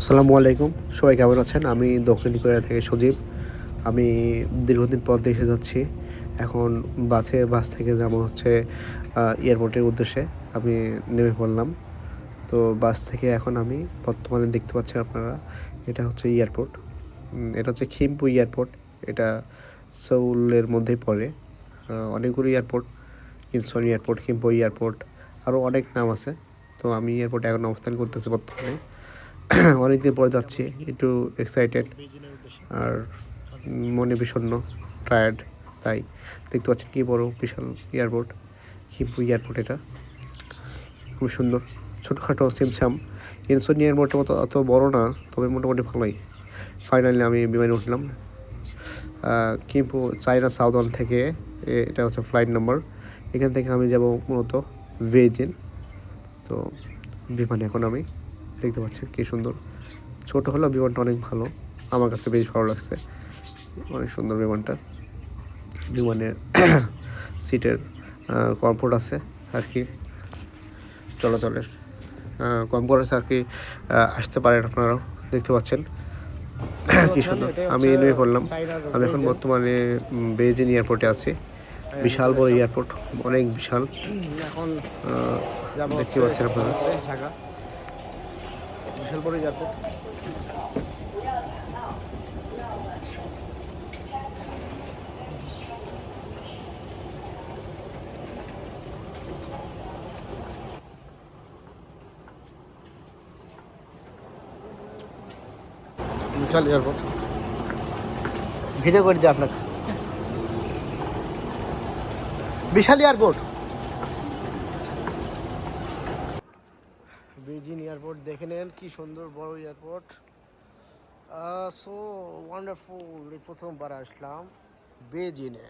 আসসালামু আলাইকুম। সবাই কেমন আছেন? আমি দক্ষিণ কোরিয়া থেকে সজীব। আমি দীর্ঘদিন পর দেশে যাচ্ছি। এখন বাসে, বাস থেকে যাব হচ্ছে এয়ারপোর্টের উদ্দেশ্যে। আমি নেমে পড়লাম। তো বাস থেকে এখন আমি বর্তমানে দেখতে পাচ্ছেন আপনারা, এটা হচ্ছে এয়ারপোর্ট এটা হচ্ছে খিম্পু এয়ারপোর্ট এটা সৌলের মধ্যেই পড়ে। অনেকগুলো airport Incheon airport Gimpo airport আরও অনেক নাম আছে। তো আমি এয়ারপোর্টে এখন অবস্থান করতেছি বর্তমানে। অনেকদিন পরে যাচ্ছি, একটু এক্সাইটেড আর মনে বিষণ্ণ টায়ার্ড তাই। দেখতে পাচ্ছেন কি বড়, বিশাল এয়ারপোর্ট খিম্পু এয়ারপোর্ট এটা। খুব সুন্দর, ছোটোখাটো সিমসাম ইনসোন এয়ারপোর্টের মতো অত বড় না, তবে মোটামুটি ভালোই। ফাইনালি আমি বিমানে উঠলাম। কিম্পু চায়না সাউদার্ন থেকে এটা হচ্ছে ফ্লাইট নাম্বার এখান থেকে আমি যাব মূলত ভেজিন তো, বিমানে এখন আমি। দেখতে পাচ্ছেন কি সুন্দর। ছোট হলেও বিমানটা অনেক ভালো। আমার কাছে বেশ ভালো লাগছে। অনেক সুন্দর বিমানটা। বিমানের সিটের কমফোর্ট আছে আর কি। চলাচলের কমফোর্ট আছে আর কি। আসতে পারেন আপনারাও দেখতে পাচ্ছেন। কি সুন্দর। আমি নেমে পড়লাম আমি এখন বর্তমানে বেজিং এয়ারপোর্টে আছি। বিশাল বড় এয়ারপোর্ট অনেক বিশাল। দেখতে পাচ্ছেন আপনারা। বিশাল বড় এয়ারপোর্ট বিশাল এয়ারপোর্ট ভিডিও করে দিই আপনাকে। বিশাল এয়ারপোর্ট বেজিং এয়ারপোর্ট, দেখে নেন কি সুন্দর বড় এয়ারপোর্ট। সো ওয়ান্ডারফুল প্রথমবার আসলাম বেজিনে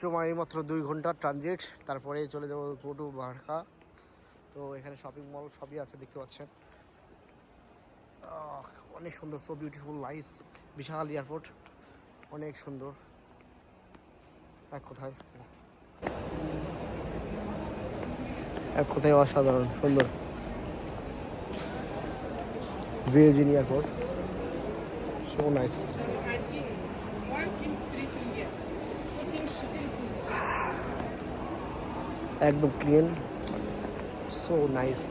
সময় মাত্র দুই ঘণ্টা ট্রানজিট তারপরে চলে যাব গোটু বারকা। তো এখানে শপিং মল সবই আছে, দেখতে পাচ্ছেন। অনেক সুন্দর সো বিউটিফুল নাইস বিশাল এয়ারপোর্ট। অনেক সুন্দর। এক কোথায় এক কোথায় অসাধারণ, সুন্দর। Virgin Airport. So nice. একদম ক্লিন সো নাইস